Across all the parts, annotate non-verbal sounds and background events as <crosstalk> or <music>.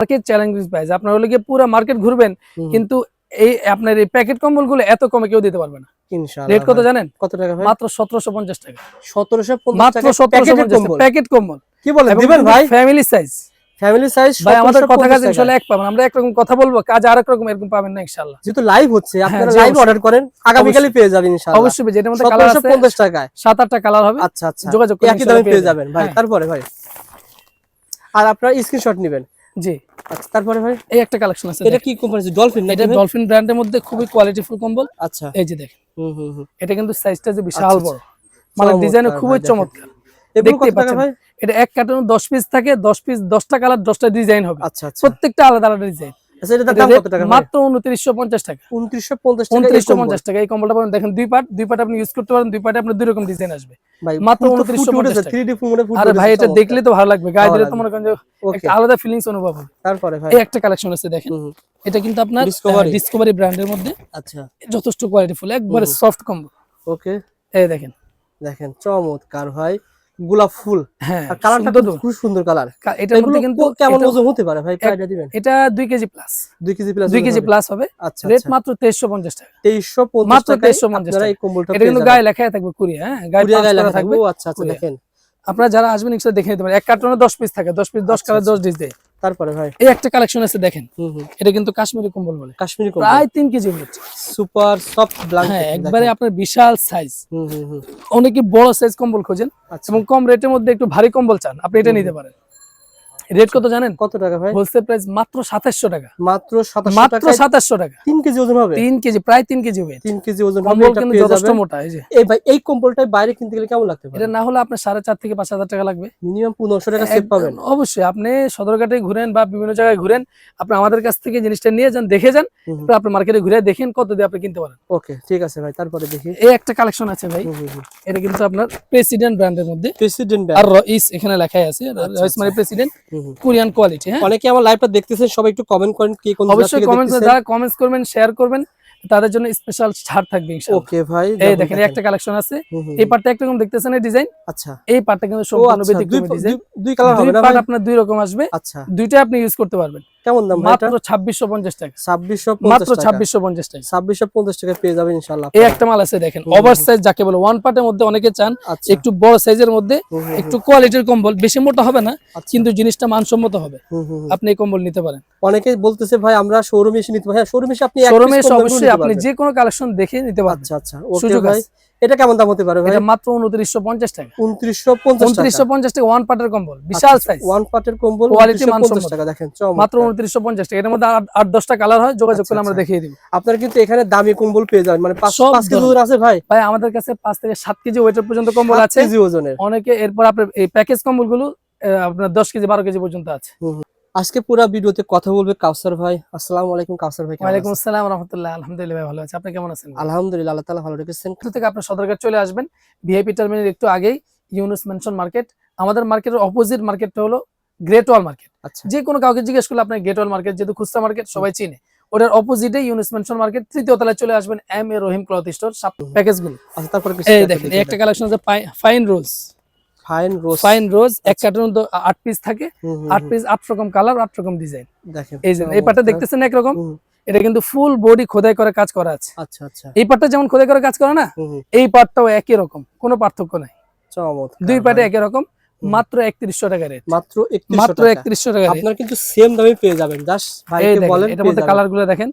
Market challenge price আপনার হলে গিয়ে পুরো মার্কেট ঘুরবেন কিন্তু এই আপনার এই প্যাকেট কম্বলগুলো এত কমে কেউ দিতে পারবে না। রেট কত জানেন? কত টাকা মাত্র সতেরোশো পঞ্চাশ টাকা। সতেরোশো মাত্র সতেরোশো পঞ্চাশ প্যাকেট কম্বল। কি বলেন দিবেন ভাই? ফ্যামিলি সাইজ ফ্যামিলি সাইজ ভাই আমাদের কথা কাজ ইনশাল্লাহ এক পাবেন আমরা একরকম কথা বলব কাজ আরেক রকম এরকম পাবেন না যেহেতু লাইভ হচ্ছে আপনারা লাইভ অর্ডার করেন পেয়ে যাবেন ইনশাআল্লাহ। অবশ্যই যেটার মধ্যে কালার আছে টাকায়। সাত আটটা কালার হবে আচ্ছা আচ্ছা। যোগাযোগ করে একই দামে পেয়ে যাবেন ভাই হ্যাঁ। তারপরে ভাই। আর আপনারা স্ক্রিনশট নেবেন। জি। আচ্ছা তারপরে ভাই? এই একটা কালেকশন আছে এটা কি কোম্পানি ডলফিন এটা ডলফিন ব্র্যান্ডের মধ্যে খুবই কোয়ালিটিফুল কম্বল। আচ্ছা। এই যে দেখেন হুম হুম এটা কিন্তু সাইজটা যে বিশাল আচ্ছা, বড়। মানে চমৎকার ডিজাইনও খুবই চমৎকার। দেখতে পাচ্ছেন। ভাই? এটা এক কার্টুন দশ পিস থাকে দশ পিস দশটা কালার দশটা ডিজাইন হবে। আচ্ছা আচ্ছা। প্রত্যেকটা আলাদা আলাদা ডিজাইন আচ্ছা মাত্র উনত্রিশশো পঞ্চাশ টাকা। 2950 টাকা এই উনত্রিশশো পঞ্চাশ টাকা এই কম্বলটা পাবেন। দেখেন দুই পার্ট দুই পার্ট আপনি ইউজ করতে পারেন দুই পার্টে আপনার দুই রকম ডিজাইন আসবে। ভাই মাত্র ফুল তো 2950 ফুটে উঠেছে, টাকা। 3D ফুল ফুটে আরে ভাই এটা দেখলে তো ভালো লাগবে। গায়ে দিলে তো মনে করেন আলাদা ফিলিংস অনুভব হবে। তারপরে ভাই? একটা কালেকশন আছে দেখেন। এটা কিন্তু আপনার Discovery? ডিসকভারি ব্র্যান্ডের মধ্যে আচ্ছা। যথেষ্ট কোয়ালিটিফুল একবারে সফট কম্বো ওকে এই দেখেন। দেখেন চমৎকার ভাই। গোলাপ ফুল। হ্যাঁ কালারটা তো। খুব সুন্দর কালার এটার মধ্যে কিন্তু কেমন ওজন হতে পারে ভাই প্রাইসটা দিবেন? এটা দুই কেজি প্লাস 2 কেজি প্লাস দুই কেজি প্লাস হবে। আচ্ছা রেট আচ্ছা। মাত্র তেইশশো পঞ্চাশ টাকা। 2350 মাত্র টাকায় 2350 আপনারা টাকা। এই কম্বলটা এটা কিন্তু গায়ে লেখাই থাকবে কুড়িয়ে হ্যাঁ? গায়ে কুরিয়া লেখা থাকবে। আচ্ছা আচ্ছা দেখেন। আপনারা যারা আসবেন একসাথে দেখে নিতে পারেন। এক কার্টনে দশ পিস থাকে দশ পিস দশ আচ্ছা, কালার দশ ডিস দেয়। তারপরে ভাই? এই একটা কালেকশন আছে দেখেন। এটা কিন্তু কাশ্মীরি কম্বল বলে। কাশ্মীরি কম্বল প্রায় তিন কেজি ওয়েট সুপার সফট হ্যাঁ ব্ল্যাঙ্কেট একবারে আপনার বিশাল সাইজ হুম হুম হুম। অনেকে বড় সাইজ কম্বল খোঁজেন আচ্ছা। এবং কম রেটের মধ্যে একটু ভারী কম্বল চান আপনি এটা নিতে পারেন। রেট কত জানেন? কত টাকা ভাই? হোলসেল প্রাইস মাত্র সাতাশশো টাকা। মাত্র 2700 মাত্র টাকায় সাতাশশো টাকা। 3 কেজি ওজন হবে? তিন কেজি প্রায় তিন কেজি ওয়েট 3 কেজি ওজন হবে এটা কিন্তু যথেষ্ট মোটা এই যে। এই ভাই এই কম্বলটাই বাইরে কিনতে গেলে কেমন লাগতে পারে? এটা না হলে সাড়ে চার থেকে পাঁচ হাজার টাকা লাগবে। মিনিমাম 1500 টাকা সেভ পাবেন। অবশ্যই। আপনি সদরঘাটে ঘুরেন বা বিভিন্ন জায়গায় ঘুরেন আপনি আমাদের কাছ থেকে জিনিসটা নিয়ে যান দেখে যান। তারপর আপনি মার্কেটে ঘুরে দেখেন কত দিয়ে আপনি কিনতে পারেন। ওকে ঠিক আছে ভাই তারপরে দেখি। এই একটা কালেকশন আছে ভাই। এটা কিন্তু আপনার প্রেসিডেন্ট ব্র্যান্ডের মধ্যে। প্রেসিডেন্ট আর রইস এখানে লেখাই আছে। রইস মানে প্রেসিডেন্ট কোরিয়ান কোয়ালিটি হ্যাঁ? অনেকে আমার লাইভটা দেখতেছেন সবাই একটু কমেন্ট করেন কে কোন অবশ্যই কমেন্টস যারা কমেন্টস করবেন শেয়ার করবেন তাদের জন্য স্পেশাল ছাড় থাকবে ইনশাআল্লাহ। ওকে ভাই এই দেখেন একটা কালেকশন আছে। এই পার্টটা একরকম দেখতেছেন এই ডিজাইন আচ্ছা। এই পার্টটা কিন্তু সম্পূর্ণ আচ্ছা ব্যতিক্রমী ডিজাইন দুই- কালার হবে না আপনার দুই রকম আসবে। আচ্ছা। দুইটা আপনি ইউজ করতে পারবেন। কেমন দাম মাত্র এটা? ছাব্বিশশো পঞ্চাশ টাকা। 2650 মাত্র টাকা। ছাব্বিশশো পঞ্চাশ টাকা। 2650 টাকা পেয়ে যাবেন ইনশাআল্লাহ এই একটা মাল আছে দেখেন যাকে বলে ওয়ান পার্টের মধ্যে অনেকে চান আচ্ছা। একটু বড় সাইজের মধ্যে একটু কোয়ালিটির কম্বল বেশি মোটা হবে না আচ্ছা। কিন্তু জিনিসটা মানসম্মত হবে। আপনি এই কম্বল নিতে পারেন। অনেকে বলতেছে ভাই আমরা শোরুমে এসে নিতে পারি। হ্যাঁ শোরুমে এসে আপনি শোরুমে দামে অবশ্যই আপনি। যে কোনো কালেকশন দেখে নিতে পারবেন। আচ্ছা আচ্ছা। ওকে ভাই। এটা কেমন দাম হতে পারে এটা মাত্র উনত্রিশশো পঞ্চাশ টাকা। 2950 উনত্রিশশো টাকা পঞ্চাশ ওয়ান পার্টের কম্বল বিশাল সাইজ ওয়ান পার্টের কম্বল Quality 2950 টাকা দেখেন মাত্র টাকা। এর মধ্যে আট- আট দশটা কালার হয় যোগাযোগ আচ্ছা, করলে আমরা আচ্ছা। দেখিয়ে দিব। আপনারা কিন্তু এখানে দামি কম্বল পেয়ে যাবেন। মানে 5 সব 5 কেজি ওজন আছে ভাই। ভাই আমাদের কাছে পাঁচ থেকে সাত কেজি ওয়েটের পর্যন্ত কম্বল 7 আছে। কেজি ওজনের। অনেকে এরপর আপনার এই প্যাকেজ কম্বলগুলো আপনার দশ কেজি বারো কেজি পর্যন্ত আছে। আজকে পুরো ভিডিওতে কথা বলবে কাউসার ভাই। আসসালামু আলাইকুম কাউসার ভাই ওয়ালাইকুম আছেন? আসসালাম রহমতুল্লাহ আলহামদুলিল্লাহ ভাই ভালো আছে। আপনি কেমন আছেন? আলহামদুলিল্লাহ আল্লাহ তাআলা ভালো রেখেছেন। একটু থেকে আপনার সদরঘাট চলে আসবেন। ভিআইপি টার্মিনাল একটু আগেই ইউনুস মেনশন মার্কেট আমাদের মার্কেটের অপোজিট মার্কেটটা হলো গ্রেট ওয়াল মার্কেট আচ্ছা। যে কোনো কাউকে জিজ্ঞেস করলে আপনার গ্রেট ওয়াল মার্কেট যেহেতু খুচরা মার্কেট সবাই চিনে। ওটার অপোজিটে ইউনুস মেনশন মার্কেট তৃতীয় তলায় চলে আসবেন M A Rahim cloth store সব প্যাকেজগুলো। আচ্ছা তারপরে এই দেখেন এই একটা কালেকশন আছে fine rose fine rose fine rose এক কার্টন আট পিস থাকে। আট পিস আট রকম কালার আট রকম ডিজাইন দেখেন। এই যে এই দেখতেছেন একরকম? এটা কিন্তু ফুল বডি খোদাই করে কাজ করা আছে। আচ্ছা আচ্ছা। এই পাটটা যেমন খোদাই করে কাজ করে না এই পাটটাও একই রকম কোনো পার্থক্য নাই। দুই পাটে একই রকম মাত্র একত্রিশশো টাকা রেট মাত্র মাত্র একত্রিশশো টাকা আপনার কিন্তু সেম দামে পেয়ে যাবেন। জাস্ট দেখেন বলেন এটার মধ্যে কালারগুলো দেখেন।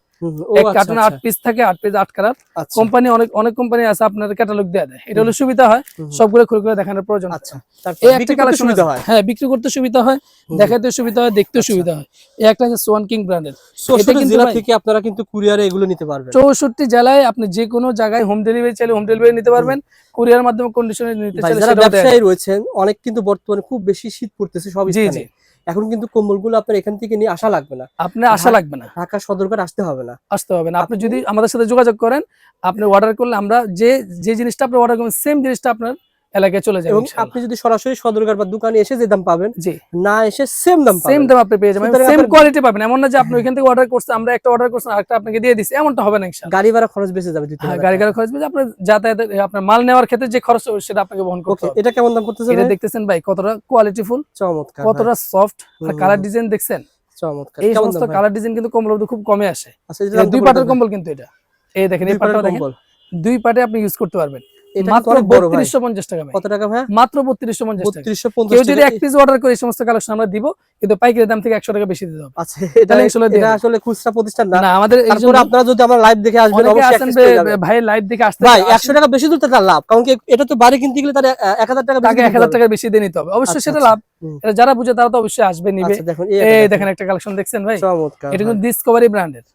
এক আচ্ছা, আট আচ্ছা, পিস থাকে আট পিস আট কালার আচ্ছা, কোম্পানি অনেক অনেক কোম্পানি আছে আপনার ক্যাটালগ দেওয়া দেয়। এটা হলো সুবিধা হয় সবগুলো খুলে খুলে দেখানোর প্রয়োজন আচ্ছা এই একটা বিক্রি করতে সুবিধা হয়? হ্যাঁ বিক্রি করতে সুবিধা হয় দেখাতে সুবিধা হয় আচ্ছা। সুবিধা হয়। এই একটা আছে সোয়ান কিং ব্র্যান্ডের কিন্তু জেলা থেকে আপনারা কিন্তু কুরিয়ারে এগুলো নিতে পারবেন। চৌষট্টি জেলায় আপনি যে কোনো জায়গায় হোম ডেলিভারি চাইলে হোম ডেলিভারি নিতে পারবেন। কুরিয়ার মাধ্যমে কন্ডিশনে নিতে চাইলে যারা ব্যবসায়ী রয়েছেন অনেক কিন্তু বর্তমানে খুব বেশি শীত পড়তেছে সব জি স্থানে। জি এখন কিন্তু কম্বলগুলো আপনার এখান থেকে নিয়ে আসা লাগবে না। আপনার আসা লাগবে না। ঢাকা সদরঘাট আসতে হবে না। আসতে হবে না। আপনি আপনি- যদি আমাদের সাথে যোগাযোগ করেন আপনি অর্ডার করলে আমরা যে যে জিনিসটা আপনার অর্ডার করবেন সেম জিনিসটা আপনার এলাকায় চলে যাবে এবং আপনি যদি সরাসরি সদরঘাট বা দোকানে এসে যে দাম পাবেন জি। না এসে সেম দাম সেম দাম আপনি পেয়ে যাবেন। সেম কোয়ালিটি পাবেন। এমন না যে আপনি ওইখান থেকে অর্ডার করছেন আমরা একটা অর্ডার করছেন আরেকটা আপনাকে দিয়ে দিছি এমনটা হবে না ইনশাআল্লাহ। গাড়ি ভাড়া খরচ বেঁচে যাবে দিতে হ্যাঁ গাড়ি গাড়ি খরচ পেয়ে আপনার আপনার মাল নেওয়ার ক্ষেত্রে যে খরচ সেটা আপনাকে বহন করতে হবে। এটা কেমন দাম করতেছে এটা দেখতেছেন ভাই কতটা কোয়ালিটিফুল চমৎকার। কতটা সফট আর কালার ডিজাইন দেখছেন? চমৎকার এই সমস্ত কালার ডিজাইন কিন্তু কম্বল খুব কমে আসে। আচ্ছা দুই পাটের কম্বল কিন্তু এটা। এই দেখেন এই পাটটা দেখেন। দুই পাটে আপনি ইউজ করতে পারবেন। মাত্র টাকা কত টাকা ভাই? মাত্র বত্রিশশো পঞ্চাশ টাকা। 3250 কেউ যদি এক পিস অর্ডার করে এই সমস্ত কালেকশন আমরা দিব কিন্তু পাইকারি দাম থেকে একশো টাকা বেশি দিতে হবে। আচ্ছা এটা আসলে এটা আসলে খুচরা প্রতিষ্ঠান না। না আমাদের এই আপনারা যদি আমার লাইভ দেখে আসবেন অবশ্যই। ভাই লাইভ দেখে আসতে ভাই 100 টাকা বেশি দিতে তার লাভ। কারণ কি এটা তো বাড়ি কিনতে গেলে তার 1000 টাকা বেশি তাকে এক দিতে হাজার হবে। টাকা বেশি দিয়ে নিতে হবে। অবশ্যই আচ্ছা, সেটা আচ্ছা। লাভ। যারা বুঝে তারা তো অবশ্যই আসবে নিবে এই দেখেন। একটা কালেকশন দেখছেন ভাই? এটা কিন্তু ডিসকভারি ব্র্যান্ডের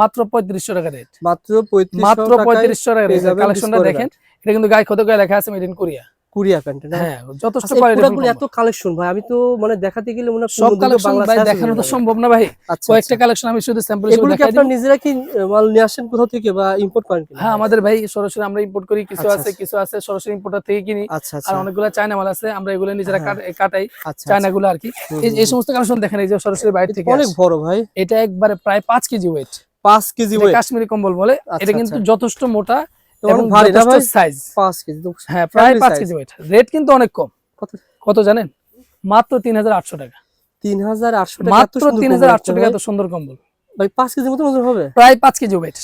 মাত্র পঁয়ত্রিশশো টাকা রেট মাত্র 3500 মাত্র পঁয়ত্রিশশো টাকা রেট কালেকশনটা দেখেন। এটা কিন্তু গায়ে ক্ষত গায়ে লেখা আছে made in Korea Korea pant হ্যাঁ যথেষ্ট আচ্ছা, কোয়ালিটি এত কালেকশন ভাই আমি তো মানে দেখাতে গেলে মনে হয় সব কালেকশন ভাই দেখানো তো সম্ভব না ভাই। আচ্ছা, কয়েকটা আচ্ছা। কালেকশন আমি শুধু স্যাম্পল এগুলো কি দেখাই আপনারা নিজেরা কি মাল নিয়ে আসেন কোথাও থেকে বা ইম্পোর্ট করেন কিনা? হ্যাঁ আমাদের ভাই সরাসরি আমরা ইম্পোর্ট করি কিছু আচ্ছা, আছে আচ্ছা। কিছু আছে সরাসরি ইম্পোর্টার থেকে কিনি। আচ্ছা আর আচ্ছা অনেকগুলো চায়না মাল আছে আমরা এগুলো নিজেরা হ্যাঁ। কাট- কাটাই আচ্ছা চায়না গুলো আর কি। এই- সমস্ত কালেকশন দেখেন এই যে সরাসরি বাইরে থেকে অনেক বড় ভাই। এটা একবারে প্রায় পাঁচ কেজি ওয়েট পাঁচ কেজি ওয়েট কাশ্মীরি কম্বল বলে। আচ্ছা, এটা কিন্তু আচ্ছা। যথেষ্ট মোটা। এবং ভাই? সাইজ কেজি হ্যাঁ প্রায় কেজি ওয়েট রেট কিন্তু অনেক কম। কত? কত জানেন? মাত্র তিন হাজার আটশো টাকা। তিন হাজার আটশো টাকা এত মাত্র সুন্দর তিন কম্বল হাজার আটশো একটা টাকা ভাই। সুন্দর কম্বল ভাই কেজি মতো ওজন হবে। প্রায় কেজি ওয়েট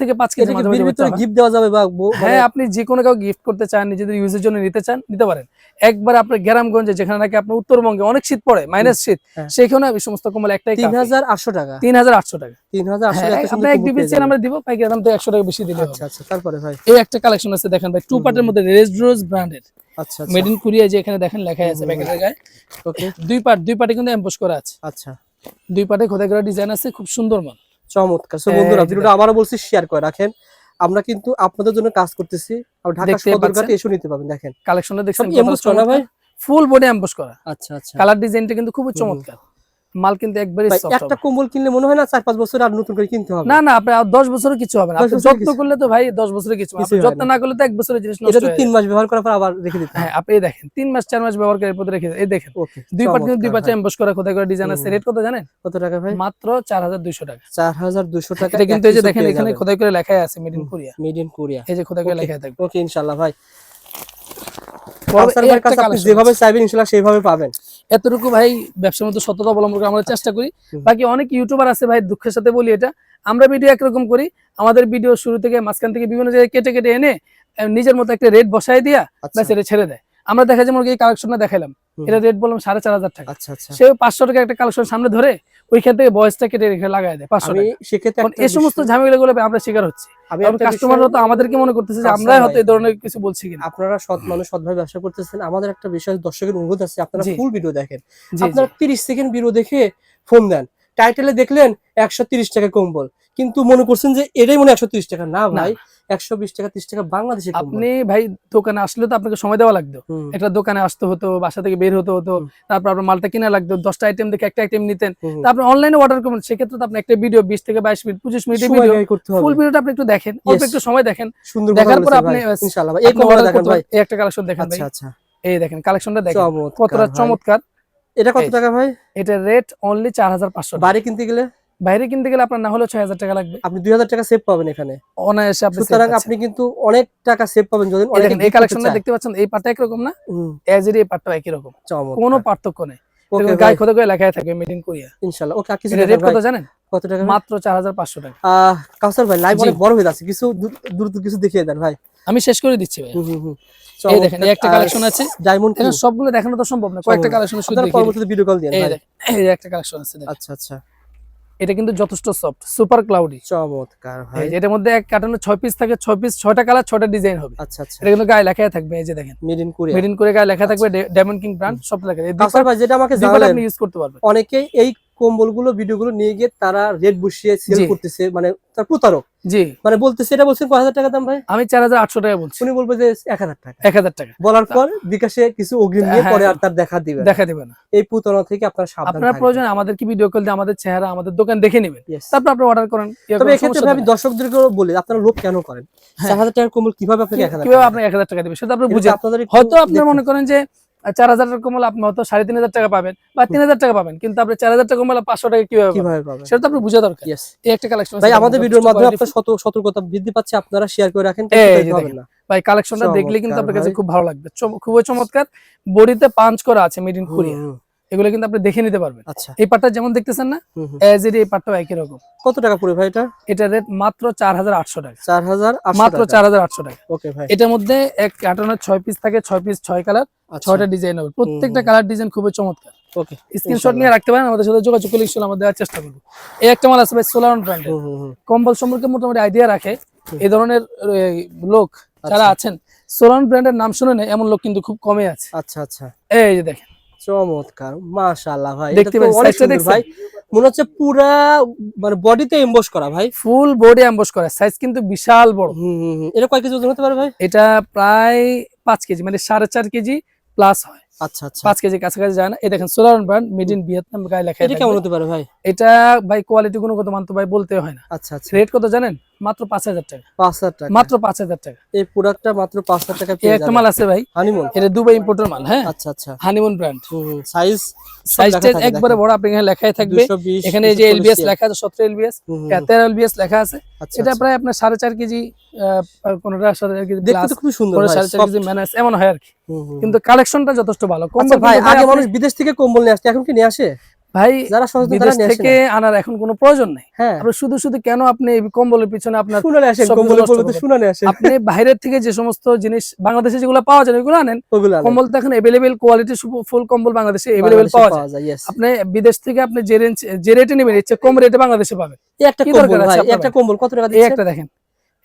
থেকে কেজি মাঝে মাঝে ভিতরে গিফট দেওয়া যাবে বা হ্যাঁ মানে- আপনি যে কোনো কাউ গিফট করতে চান নিজেদের ইউজের জন্য নিতে চান নিতে পারেন। একবার আপনার গ্রামগঞ্জে যেখানে নাকি আপনার উত্তরবঙ্গে অনেক শীত পড়ে মাইনাস শীত হ্যাঁ। সেখানে এই সমস্ত কম্বল একটাই তিন হাজার আটশো টাকা। তিন হাজার আটশো টাকা। তিন হাজার আটশো হ্যাঁ টাকা এত এক পেয়ে চেন আমরা দিব পাইকারি দাম তো একশো টাকা বেশি দিলে আচ্ছা আচ্ছা তারপরে ভাই। এই একটা কালেকশন আছে দেখেন ভাই টু পার্টের মধ্যে রেড রোজ ব্র্যান্ডের আচ্ছা মেড ইন কোরিয়া যে এখানে দেখেন লেখা আছে প্যাকেটের গায়ে। ওকে দুই পার্ট দুই পার্টে কিন্তু এমপোস করা আছে। আচ্ছা। দুই পাটে খোদাই করা ডিজাইন আছে খুব সুন্দর মাল। চমৎকার। সো বন্ধুরা ভিডিওটা আবারও বলছি শেয়ার করে রাখেন। আমরা কিন্তু আপনাদের জন্য কাজ করতেছি। আর ঢাকা সদরঘাটে। এসে নিতে পাবেন দেখেন। কালেকশনটা দেখছেন এমবস এমবোস করা ভাই? ফুল বডি এমবস করা। আচ্ছা আচ্ছা। কালার ডিজাইনটা কিন্তু খুব চমৎকার। মাল কিন্তু একবারই একটা কম্বল কিনলে মনে হয় না চার পাঁচ বছর আর নতুন করে কিনতে হবে? না না আপনার দশ বছরের কিছু হবে না। 10 আপনি যত্ন করলে তো ভাই দশ বছরের কিছু যত্ন না। করলে তো এক বছরের জিনিস এটা তো তিন মাস ব্যবহার করার পর আবার রেখে দিতে হ্যাঁ আপনি দেখেন তিন মাস চার মাস ব্যবহার করে রেখে এই দেখেন দুই পার্ট কিন্তু দুই পার্ট এমবস করা ডিজাইন আছে। রেট কত জানেন? কত টাকা ভাই? মাত্র চার হাজার দুইশো টাকা। চার হাজার দুশো টাকা এটা কিন্তু এই যে দেখেন এখানে খোদাই করে লেখাই আছে made in Korea made in Korea এই যে খোদাই করে. লেখা থাকবে। ওকে ইনশাআল্লাহ ভাই। যেভাবে চাইবেন ইনশাআল্লাহ সেইভাবে পাবেন। এতটুকু ভাই ব্যবসার মধ্যে সততা অবলম্বন করে আমরা চেষ্টা করি। বাকি অনেক ইউটিউবার আছে ভাই দুঃখের সাথে বলি এটা। আমরা ভিডিও একরকম করি। আমাদের ভিডিও শুরু থেকে মাঝখান থেকে বিভিন্ন জায়গায় কেটে কেটে এনে নিজের মতো একটা রেট বসাই দিয়া আচ্ছা। ব্যাস এটা ছেড়ে দেয়। আমরা দেখা যায় এই কালেকশনটা দেখালাম। এটা রেট বললাম সাড়ে চার হাজার টাকা। আচ্ছা আচ্ছা। সে পাঁচশো টাকা একটা কালেকশন সামনে ধরে ওইখান থেকে বয়সটা কেটে রেখে লাগাই দেয় পাঁচশো এই সমস্ত ঝামেলা গুলো আমরা শিকার হচ্ছি। কাস্টমাররা তো আমাদেরকে মনে করতেছে যে আমরাই হয়তো। এই ধরনের কিছু বলছি কিনা। আপনারা সৎ মানুষ সৎভাবে ব্যবসা করতেছেন। আমাদের একটা বিষয় দর্শকের অনুরোধ আছে আপনারা জি। ফুল ভিডিও দেখেন। আপনারা তিরিশ সেকেন্ড ভিডিও দেখে ফোন দেন। টাইটেলে দেখলেন একশো তিরিশ টাকা কম্বল। কিন্তু মনে করছেন যে এটাই মনে একশো তিরিশ টাকা। না ভাই একশো বিশ টাকা তিরিশ টাকা বাংলাদেশে আপনি ভাই। দোকানে আসলে তো আপনাকে সময় দেওয়া লাগতো। একটা দোকানে আসতে হতো বাসা থেকে বের হতে হতো তারপর আপনার মালটা কিনা লাগতো দশটা আইটেম দেখে একটা আইটেম নিতেন। তারপর অনলাইনে অর্ডার করবেন সেক্ষেত্রে তো আপনি একটা ভিডিও বিশ থেকে বাইশ মিনিট পঁচিশ মিনিট ভিডিও ফুল ভিডিওটা আপনি একটু দেখেন অল্প একটু সময় দেখেন। সুন্দর দেখার পর আপনি, এই একটা কালেকশন দেখেন আচ্ছা আচ্ছা। এই দেখেন কালেকশনটা দেখেন। কতটা চমৎকার। এটা কত টাকা ভাই? এটা রেট অনলি চার হাজার পাঁচশো বাড়ি কিনতে গেলে? বাইরে কিনতে গেলে আপনার না হলেও ছয় হাজার টাকা লাগবে। আপনি দুই হাজার টাকা সেভ পাবেন এখানে। অনায়াসে আপনি সুতরাং আপনি কিন্তু অনেক টাকা সেভ পাবেন যদি এই কালেকশনটা দেখতে পাচ্ছেন এই পাটটা একরকম না? এজ এর এই পাটটা একই রকম। কোনো পার্থক্য নেই। ওকে দেখুন, গায়ে খোদা করে লেখাই থাকবে মেড ইন কোরিয়া ইনশাআল্লাহ ওকে কিছু রেট কত জানেন? কত টাকা? মাত্র আহ, কাউসার ভাই লাইভ অনেক বড় হয়ে যাচ্ছে। কিছু দ্রুত- কিছু দেখিয়ে দেন ভাই। আমি শেষ করে দিচ্ছি ভাই। এই দেখেন, এই একটা collection আছে। ডায়মন্ড সবগুলো দেখানো তো সম্ভব না। কয়েকটা কালেকশন শুধু। পরবর্তীতে ভিডিও কল দেখেন, এই একটা কালেকশন আছে আচ্ছা আচ্ছা। এটা কিন্তু যথেষ্ট সফট সুপার ক্লাউডি চমৎকার ভাই। এটার মধ্যে এক কার্টনে 6 পিস থাকে 6 পিস 6টা কালার 6টা ডিজাইন হবে। আচ্ছা আচ্ছা। এটা কিন্তু গায়ে লেখাই থাকবে এই যে দেখেন। Made in Korea made in Korea গায়ে লেখা থাকবে ডায়মন্ড কিং ব্র্যান্ড সব লেখা এই দুটো ভাই যেটা আমাকে জানালেন আপনি ইউজ করতে পারবেন। অনেকেই এই কম্বলগুলো ভিডিওগুলো নিয়ে গিয়ে তারা রেট বসিয়ে সেল করতেছে মানে তার প্রতারক। জি। মানে বলতেছে এটা বলছেন কয় হাজার টাকা দাম ভাই? আমি চার হাজার আটশো টাকা বলছি। উনি বলবে যে এক হাজার টাকা। এক হাজার টাকা। বলার পর বিকাশে কিছু অগ্রিম দিয়ে হ্যাঁ, পরে আর। তার দেখা দিবে দেখা দিবে না। এই প্রতারণা থেকে আপনারা সাবধান আপনার। প্রয়োজন আমাদের কি ভিডিও কল দিয়ে আমাদের চেহারা আমাদের দোকান দেখে নেবেন. তারপর আপনি অর্ডার করেন তবে এক্ষেত্রে আমি দর্শকদেরকে বলি আপনারা লোক কেন করেন? হ্যাঁ। চার হাজার টাকার কম্বল কীভাবে আপনাকে এক হাজার কীভাবে টাকা আপনি এক হাজার টাকা দিবেন সেটা আপনি আপনাদের হয়তো আপনি মনে করেন যে চার হাজার টাকা কমলে আপনি হয়তো সাড়ে তিন হাজার টাকা পাবেন বা তিন হাজার টাকা পাবেন। কিন্তু আপনি চার হাজার টাকা কমলে পাঁচশো টাকা কীভাবে পাবেন? সেটা তো আপনি বুঝা দরকার. এই একটা কালেকশন ভাই আমাদের ভিডিওর মাধ্যমে আপনার সতর্কতা বৃদ্ধি পাচ্ছে আপনারা শেয়ার করে রাখেন ভাই কালেকশনটা দেখলে কিন্তু আপনার কাছে খুব ভালো লাগবে। খুবই চমৎকার। বডিতে পাঞ্চ করা আছে মেড ইন কোরিয়া। এগুলো কিন্তু আপনি দেখে নিতে পারবেন। আচ্ছা। এই পাটটা যেমন দেখতেছেন না। এজ এই পাটটাও একই রকম। কত টাকা পড়ে ভাই এটা? এটা রেট মাত্র চার হাজার আটশো টাকা। চার হাজার মাত্র চার হাজার আটশো টাকা। ওকে ভাই। এটার মধ্যে এক কার্টনের ছয় পিস থাকে ছয় পিস ছয় কালার ছয়টা ডিজাইন হবে। প্রত্যেকটা কালার ডিজাইন খুবই চমৎকার। ওকে স্ক্রিনশট নিয়ে রাখতে পারেন আমাদের সাথে যোগাযোগ করলে ইনশাল্লাহ আমরা দেওয়ার চেষ্টা করব। এই একটা মাল আছে ভাই হুম হুম কম্বল সম্পর্কে মোটামুটি আইডিয়া রাখে। এই ধরনের লোক যারা আচ্ছা। আছেন সোলারন ব্র্যান্ডের নাম শুনে নেই এমন লোক কিন্তু খুব কমে আছে। আচ্ছা আচ্ছা। এই যে দেখেন। চমৎকার মাশাআল্লাহ ভাই। দেখতে এটা তো পাচ্ছি, অনেক size টা সুন্দর দেখছেন? ভাই। মনে হচ্ছে পুরা মানে বডিতে এমবস করা ভাই। ফুল বডি অ্যাম্বস করা। সাইজ কিন্তু বিশাল বড়। হুম হুম হুম। এটা কয় কেজি ওজন হতে পারে ভাই? এটা প্রায় পাঁচ কেজি মানে সাড়ে চার কেজি প্লাস হয়। আচ্ছা আচ্ছা। পাঁচ কেজি কাছাকাছি যায় না। এই দেখেন সোলারন ব্র্যান্ড মেড ইন ভিয়েতনাম গায়ে লেখা এটা কেমন হতে পারে ভাই? এটা ভাই কোয়ালিটি গুণগত মান তো ভাই বলতে হয় না। আচ্ছা আচ্ছা। রেট কত জানেন? মাত্র পাঁচ হাজার টাকা। পাঁচ হাজার টাকা। মাত্র পাঁচ হাজার টাকা। এই প্রোডাক্টটা মাত্র পাঁচ হাজার টাকা একটা মাল আছে ভাই। হানিমুন এটা দুবাই ইম্পোর্টের মাল হ্যাঁ? আচ্ছা আচ্ছা। হানিমুন ব্র্যান্ড সাইজ সাইজটা একবারে বড় আপনি এখানে লেখাই থাকবে। এখানে এই যে এলবিএস লেখা আছে সতেরো এলবিএস তেরো এলবিএস লেখা আছে। আচ্ছা এটা প্রায় আপনার সাড়ে চার কেজি কোনোটা সাড়ে চার কেজি দেখতে খুবই সুন্দর সাড়ে চার কেজি এমন হয় আর কি। কিন্তু কালেকশনটা যথেষ্ট ভালো। আচ্ছা কম্বল ভাই আগে মানুষ বিদেশ থেকে কম্বল নিয়ে আসছে এখন কি নিয়ে আসে? ভাই যারা বিদেশ থেকে আনার এখন কোনো প্রয়োজন নেই। হ্যাঁ। আপনি শুধু শুধু কেন আপনি কম্বলের পিছনে আপনার শুনানে আসেন। শুনানে আসেন। আপনি বাইরের থেকে যে সমস্ত জিনিস বাংলাদেশে যেগুলো পাওয়া যায় ওগুলো আনেন। কম্বল তো এখন এভেলেবেল কোয়ালিটি ফুল কম্বল বাংলাদেশে এভেলেবেল পাওয়া যায়। আপনি বিদেশ থেকে আপনি যে রেঞ্জ যে রেটে নেবেন ইচ্ছে কম রেটে বাংলাদেশে পাবেন। একটা কম্বল ভাই একটা কম্বল কত টাকা দিচ্ছেন একটা দেখেন।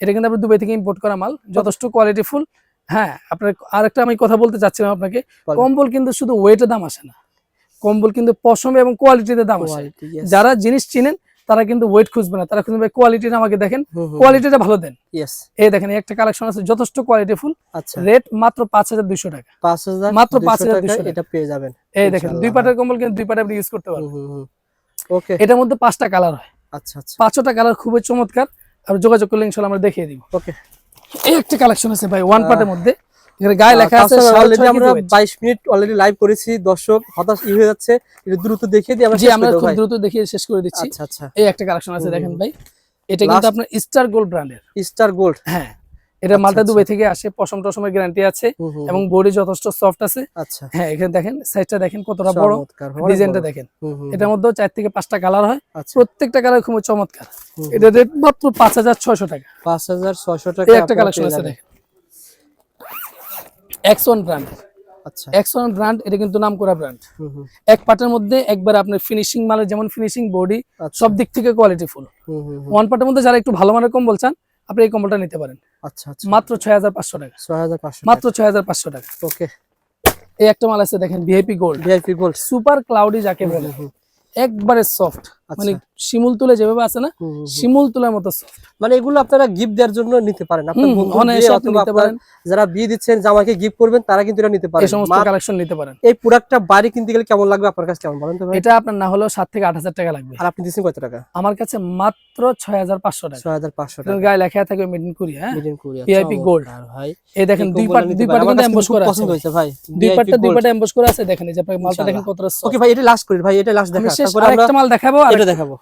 এটা কিন্তু আপনি দুবাই থেকে ইম্পোর্ট করা মাল যথেষ্ট কোয়ালিটি ফুল হ্যাঁ আপনার আরেকটা আমি কথা বলতে চাচ্ছিলাম আপনাকে। কম্বল কিন্তু শুধু ওয়েটের দাম আসে না। কম্বল কিন্তু পশম এবং কোয়ালিটিতে দাম আছে। যারা জিনিস চিনেন তারা কিন্তু ওয়েট খুঁজবে না। তারা খুঁজবে কোয়ালিটিটা আমাকে দেখেন কোয়ালিটিটা ভালো দেন। এই দেখেন একটা কালেকশন আছে যথেষ্ট কোয়ালিটি ফুল। আচ্ছা। রেট মাত্র পাঁচ হাজার দুইশো টাকা। পাঁচ হাজার মাত্র দুইশো 5,200 টাকায় এটা পেয়ে যাবেন এই দেখেন দুই পাটের কম্বল কিন্তু দুই পাটে আপনি ইউজ করতে পারবেন। ওকে এটার মধ্যে পাঁচটা কালার হয়। আচ্ছা আচ্ছা। পাঁচটা কালার খুবই চমৎকার। আর যোগাযোগ করলে ইনশাল্লাহ আমরা দেখিয়ে দিব। ওকে এই একটা কালেকশন আছে ভাই ওয়ান পার্টের মধ্যে। গায়ে লেখা আছে অলরেডি আমরা 22 মিনিট অলরেডি লাইভ করেছি দর্শক হতাশ ই হয়ে যাচ্ছে। একটু দ্রুত দেখিয়ে দিই আমরা জি আমরা খুব দ্রুত দেখিয়ে শেষ করে দিচ্ছি। আচ্ছা আচ্ছা। এই একটা কালেকশন আছে দেখেন ভাই। এটা কিন্তু আপনার স্টার গোল্ড ব্র্যান্ডের স্টার গোল্ড হ্যাঁ এটা আচ্ছা। দুবাই থেকে আসে পশম টসমের গ্যারান্টি আছে এবং বডি যথেষ্ট সফট আছে। আচ্ছা। হ্যাঁ এখানে দেখেন সাইজটা দেখেন কতটা বড়। ডিজাইনটা দেখেন। এটার মধ্যেও চার থেকে পাঁচটা কালার হয়। প্রত্যেকটা কালার খুব চমৎকার। এটা রেট মাত্র পাঁচ হাজার ছয়শো টাকা। পাঁচ হাজার ছয়শো টাকা একটা কালেকশন আছে দেখেন। এক্স ওয়ান ব্র্যান্ড আচ্ছা। এক্স ওয়ান ব্র্যান্ড এটা কিন্তু নাম করা ব্র্যান্ড এক পার্টের মধ্যে একবার আপনার ফিনিশিং মালের যেমন ফিনিশিং বডি আচ্ছা, সব দিক থেকে কোয়ালিটি ফুল ওয়ান পার্টের মধ্যে যারা একটু ভালো মানের কম্বল চান আপনি এই কম্বলটা নিতে পারেন। আচ্ছা আচ্ছা। মাত্র ছয় হাজার পাঁচশো টাকা। ছয় হাজার পাঁচশো মাত্র ছয় হাজার পাঁচশো টাকা। ওকে। এই একটা মাল আছে দেখেন VIP gold VIP gold super cloudy যাকে বলে। একবারে সফট মানে শিমুল তুলে যেভাবে আছে না শিমুল তুলার মতো মানে এগুলো আপনারা গিফট দেওয়ার জন্য নিতে পারেন। যারা বিয়ে দিচ্ছেন জামাইকে গিফট করবেন তারা কিন্তু এটা নিতে এই পারেন সমস্ত কালেকশন নিতে পারেন। এই প্রোডাক্টটা বাড়ি কিনতে গেলে কেমন লাগবে? আপনার কাছে কেমন বলেন তো এটা আপনার না হলেও সাত থেকে আট হাজার টাকা লাগবে। আর আপনি দিচ্ছেন কত টাকা? আমার কাছে মাত্র ছয় হাজার পাঁচশো টাকা। ছয় হাজার পাঁচশো টাকা। গায়ে লেখা থাকবে মেড ইন কোরিয়া হ্যাঁ? Made in Korea, VIP gold। চমৎকার ভাই। এই দেখেন দুই কম্বলটা দুই পারেন। কিন্তু এমবস করা আছে। পছন্দ হয়েছে ভাই। দুই VIP দুই gold। এমবস করা আছে দেখেন এই যে আপনার মালটা দেখেন ইনশাআল্লাহ। কতটা ওকে ভাই এটা লাস্ট করি ভাই এটা লাস্ট দেখা আমরা মাল দেখাবো আর দেখাবো।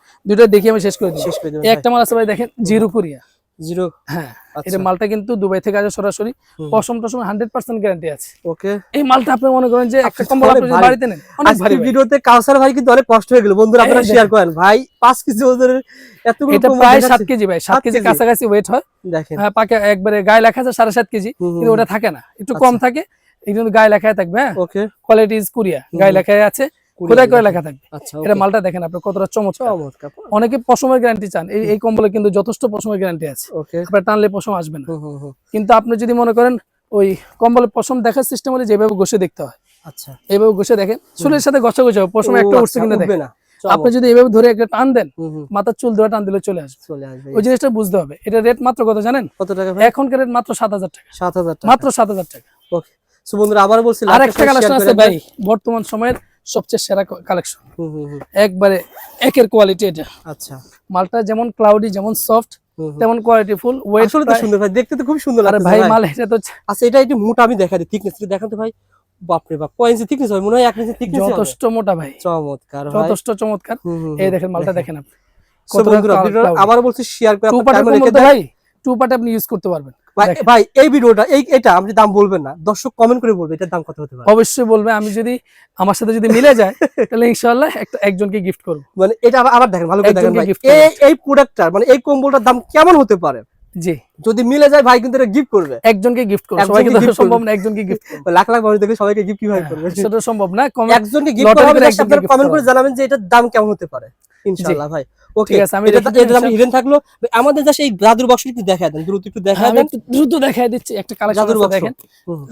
দেখি আমি শেষ করে দিই শেষ করে এই একটা মাল আছে ভাই দেখেন জিরো কোরিয়া। জিরো? হ্যাঁ আচ্ছা। এটা মালটা কিন্তু দুবাই থেকে আসে সরাসরি। পশম টসম হান্ড্রেড পার্সেন্ট গ্যারান্টি আছে। ওকে। এই মালটা আপনি মনে করেন যে একটা কম্বল আপনি বাড়িতে নেন অনেক ভারী ভিডিওতে কাউসার ভাই কিন্তু অনেক কষ্ট হয়ে গেল। বন্ধুরা আপনারা শেয়ার করেন। ভাই পাঁচ কেজি ওজনের এতগুলো এটা প্রায় সাত কেজি ভাই সাত কেজি? কাছাকাছি ওয়েট হয়। দেখেন। হ্যাঁ পাকে একবারে গায়ে লেখা আছে সাড়ে সাত কেজি কিন্তু ওটা থাকে না। একটু কম থাকে এই জন্য গায়ে লেখায় থাকবে হ্যাঁ। ওকে। কোয়ালিটি ইজ কুরিয়া গায়ে লেখায় আছে। খোদাই করে লেখা থাকবে। আচ্ছা এটা মালটা দেখেন আপনি কতটা চমৎকার। অনেকে পশমের গ্যারান্টি চান। এই কম্বলে কিন্তু যথেষ্ট পশমের গ্যারান্টি আছে। আপনার টানলে পশম আসবে না। কিন্তু আপনি যদি মনে করেন ওই কম্বলে পশম দেখার সিস্টেম হলে যেভাবে ঘষে দেখতে হয়। আচ্ছা। এইভাবে ঘষে দেখেন। চুলের সাথে ঘষা ঘষে পশম একটা উঠছে আচ্ছা, কিনা উঠবে না। আপনি যদি এইভাবে ধরে একটা টান দেন মাথার চুল ধরে টান দিলে চলে আসবে। চলে আসবে ওই জিনিসটা বুঝতে হবে। এটা রেট মাত্র কত জানেন? কত টাকা এখনকার রেট মাত্র সাত হাজার টাকা। সাত হাজার মাত্র সাত হাজার টাকা। ওকে বন্ধুরা আবার বলছি আর একটা কালেকশন আছে ভাই বর্তমান সময়ের সবচেয়ে সেরা কালেকশন একবারে একের কোয়ালিটি এটা। আচ্ছা। মালটা যেমন ক্লাউডি যেমন সফট। তেমন কোয়ালিটি ফুল ওয়েট আসলে তো সুন্দর ভাই দেখতে তো খুব সুন্দর আরে ভাই মাল এটা তো আচ্ছা এটা একটু মোটা আমি দেখা দিই থিকনেস দেখান তো ভাই। বাপরে বাপ কয় ইঞ্চি থিকনেস হয়? মনে হয় এক ইঞ্চি থিকনেস যথেষ্ট মোটা ভাই। চমৎকার ভাই। যথেষ্ট চমৎকার। এই দেখেন মালটা দেখেন আপনি। আবার বলছি শেয়ার করে আপনার রেখে দেন। ভাই টু পার্টে আপনি ইউজ করতে পারবেন। ভাই এই ভিডিওটা এই এটা আপনি দাম বলবেন না। দর্শক কমেন্ট করে বলবে এটার দাম কত হতে পারে। অবশ্যই বলবে আমি যদি আমার সাথে যদি মিলে যায় তাহলে ইনশাআল্লাহ একটা একজনকে গিফট করব। মানে এটা আবার- দেখেন ভালো করে দেখেন ভাই। এই এই প্রোডাক্টটার মানে এই কম্বলটার দাম কেমন হতে পারে? জি। যদি মিলে যায় ভাই কিন্তু এটা গিফট করবে। একজনকে গিফট করব। সবাইকে দেওয়া করবে। সম্ভব না একজনকে গিফট করব। <laughs> লাখ লাখ মানুষ দেখে সবাইকে গিফট কীভাবে করবে? সেটা সম্ভব না একজনকে গিফট লটারি করা হবে করে just আপনারা কমেন্ট করে জানাবেন যে এটার দাম কেমন হতে পারে। ইনশাআল্লাহ ভাই। ওকে আমি হিডেন থাকল আমাদের জাস্ট এই জাদুর বক্স একটু দেখা দেন দ্রুত একটু দেখা দেন। দ্রুত দেখাই দিচ্ছি একটা কালেকশন জাদুর বক্স দেখেন।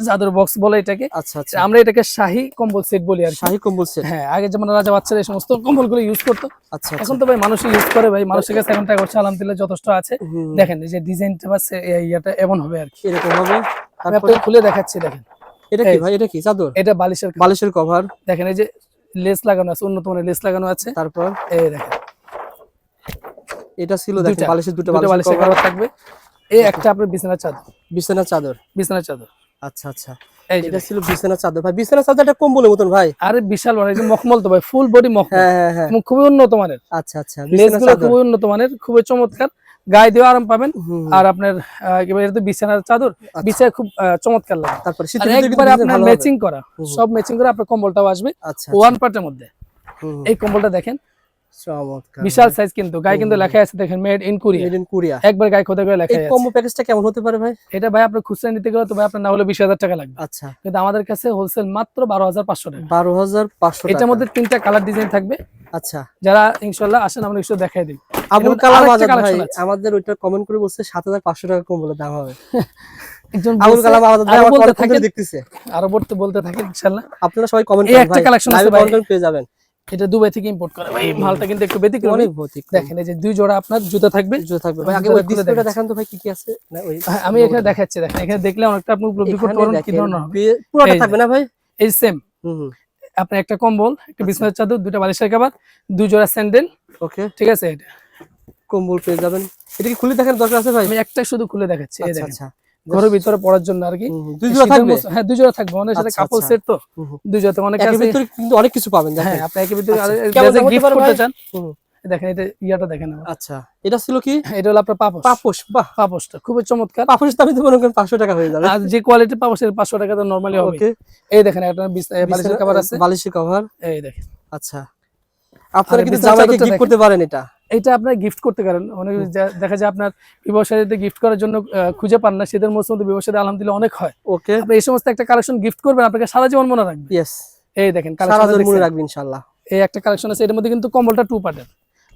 জাদুর বক্স বলে এটাকে। আচ্ছা আচ্ছা। আমরা এটাকে শাহী কম্বল সেট বলি আর। শাহী কম্বল সেট হ্যাঁ আগে যেমন রাজা বাচ্চারা এই সমস্ত কম্বলগুলো ইউজ করতো আচ্ছা এখন আচ্ছা তো ভাই মানুষ ইউজ করে ভাই মানুষের কাছে এখন টাকা খরচা আলহামদুলিল্লাহ যথেষ্ট আছে। দেখেন এই যে ডিজাইনটা বা ইয়াটা এমন হবে আর কি। এরকম হবে। আমি আপনাকে খুলে দেখাচ্ছি দেখেন। এটা কি ভাই? এটা কি? চাদর এটা বালিশের বালিশের কভার দেখেন এই যে লেস লাগানো আছে উন্নত মানের লেস লাগানো আছে। তারপর? এই দেখেন। এটা ছিল দেখেন বালিশের দুটো বালিশের কভার থাকবে। এই একটা আপনার বিছানার চাদর। বিছানা চাদর। বিছানার চাদর। আচ্ছা আচ্ছা। এই এটা ছিল বিছানা চাদর। ভাই বিছানা চাদরটা কম্বলের মতন ভাই। আরে বিশাল বড় এটা মখমল তো ভাই ফুল বডি মখমল। এবং খুবই উন্নত মানের। বিছানা লেসগুলো খুবই উন্নত মানের খুবই চমৎকার। গায়ে দিয়ে আরাম পাবেন। আর আপনার এটা তো বিছানার চাদর বিছায় খুব আহ, চমৎকার লাগে। তারপরে একবারে আপনার ম্যাচিং করা সব ম্যাচিং করে আপনার কম্বলটাও আসবে। আচ্ছা ওয়ান পার্টের মধ্যে। এই কম্বলটা দেখেন বিশাল সাইজ কিন্তু। গায়ে কিন্তু লেখা আছে দেখেন made in Korea made in Korea একবার গায়ে খোদা করে লেখা আছে। কম্বো প্যাকেজটা কেমন হতে পারে ভাই? এটা ভাই আপনার খুচরা নিতে গেলে তো ভাই আপনার না হলে বিশ হাজার টাকা লাগবে। আচ্ছা। কিন্তু আমাদের কাছে হোলসেল মাত্র বারো হাজার পাঁচশো টাকা। বারো হাজার পাঁচশো এটার মধ্যে তিনটা কালার ডিজাইন থাকবে। আচ্ছা। যারা ইনশাল্লাহ আসেন আমরা একটু দেখাই দিই। আবুল কালাম আজাদ ভাই আমাদের ওইটা কমেন্ট করে বলছে সাত হাজার পাঁচশো টাকা কম্বলের দাম হবে। <laughs> একজন আবুল কালাম আজাদ ভাই আমার দেখতেছে। আরও বলতে বলতে থাকেন ইনশাল্লাহ। আপনারা সবাই কমেন্ট করেন একটা ভাই collection আছে ভাই। কমেন্ট পেয়ে যাবেন। এটা দুবাই থেকে ইম্পোর্ট করা। ভাই মালটা কিন্তু একটু ব্যতিক্রমী। অনেক দেখেন এই যে দুই জোড়া আপনার জুতা থাকবে। জুতো থাকবে। ভাই আগে ওই ডিসপ্লেটা। দেখান তো ভাই কি কি আছে? না ওই আমি এখানে দেখাচ্ছি দেখেন। এখানে দেখলে অনেকটা আপনি উপলব্ধি করতে পারবেন কি ধরনের পুরোটা থাকবে না ভাই? এই সেম আপনার একটা কম্বল একটা বিছানার চাদর দুটা বালিশের কাবার দুই জোড়া স্যান্ডেল। ওকে। ঠিক আছে এটা। কম্বল পেয়ে যাবেন। এটা কি খুলে দেখার দরকার আছে ভাই? আমি একটা শুধু খুলে দেখাচ্ছি আচ্ছা আচ্ছা। ঘরের ভিতরে পড়ার জন্য আর কি। হুম, হুম। দুই জোড়া থাকবে? হ্যাঁ দুই জোড়া থাকবে। অনেক সাথে আচ্ছা, কাপল আচ্ছা। সেট তো। অনেক আছে ভিতরে কিন্তু অনেক কিছু পাবেন হ্যাঁ আপনি একের ভিতরে আচ্ছা, gift পারে করতে চান দেখেন এটা ইয়াটা দেখেন আচ্ছা এটা ছিল কি? এটা হলো আপনার পাপোশ। পাপোশ বাহ। পাপোশটা খুবই চমৎকার। পাপোশ দামই তো মনে করেন পাঁচশো টাকা হয়ে যাবে। আর যে কোয়ালিটির পাপোশের পাঁচশো টাকা তো নর্মালি হবে। এই দেখেন একটা বালিশের কভার আছে। বালিশের কভার এই দেখেন। আচ্ছা। আপনারা কিন্তু জামাইকে গিফট করতে পারেন এটা। এটা আপনার গিফট করতে পারেন। অনেক দেখা যায় আপনার বিবাহসাদীতে গিফট করার জন্য খুঁজে পান না। মৌসুমে তো বিবাহসাদী আলহামদুলিল্লাহ অনেক হয়। ওকে। আপনি এই সমস্ত একটা কালেকশন গিফট করবেন আপনাকে সারা জীবন মনে রাখবে। ইয়েস এই দেখেন সারা জীবন মনে রাখবেন ইনশাআল্লাহ। এই একটা কালেকশন আছে এর মধ্যে কিন্তু কম্বলটা টু পার্টের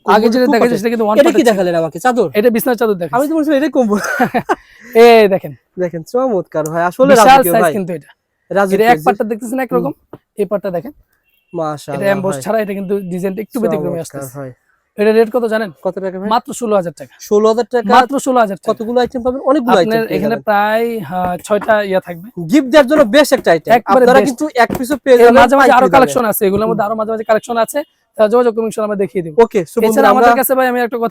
আগে যেটা দেখা। যাচ্ছে সেটা কিন্তু এটা কি দেখালেন আমাকে? চাদর? এটা বিছনার চাদর দেখেন আমি তো বলছিলাম এটাই কম্বল। <laughs> এই দেখেন। দেখেন চমৎকার ভাই আসলে বিশাল সাইজ কিন্তু এটা। এটা এক পার্টটা দেখতেছেন একরকম? এই পার্টটা দেখেন। মাশাআল্লাহ এটা এমবস ছাড়া এটা কিন্তু ডিজাইনটা একটু ব্যতিক্রমী আসছে ভাই। এটা রেট কত জানেন? কত টাকা মাত্র ষোলো হাজার টাকা। ষোলো হাজার টাকা? মাত্র ষোলো হাজার কতগুলো আইটেম পাবেন? অনেকগুলো আইটেম এখানে প্রায় ছয়টা ইয়া থাকবে। গিফট দেওয়ার জন্য বেশ একটা আইটেম আপনারা কিন্তু এক পিসও পেয়ে যাবেন মাঝে মাঝে আরও কালেকশন আছে এগুলোর মধ্যে আরও মাঝে মাঝে কালেকশন আছে। যোগাযোগ কমিশন আমরা দেখিয়ে দিব। ওকে আমাদের কাছে ভাই আমি একটা কথা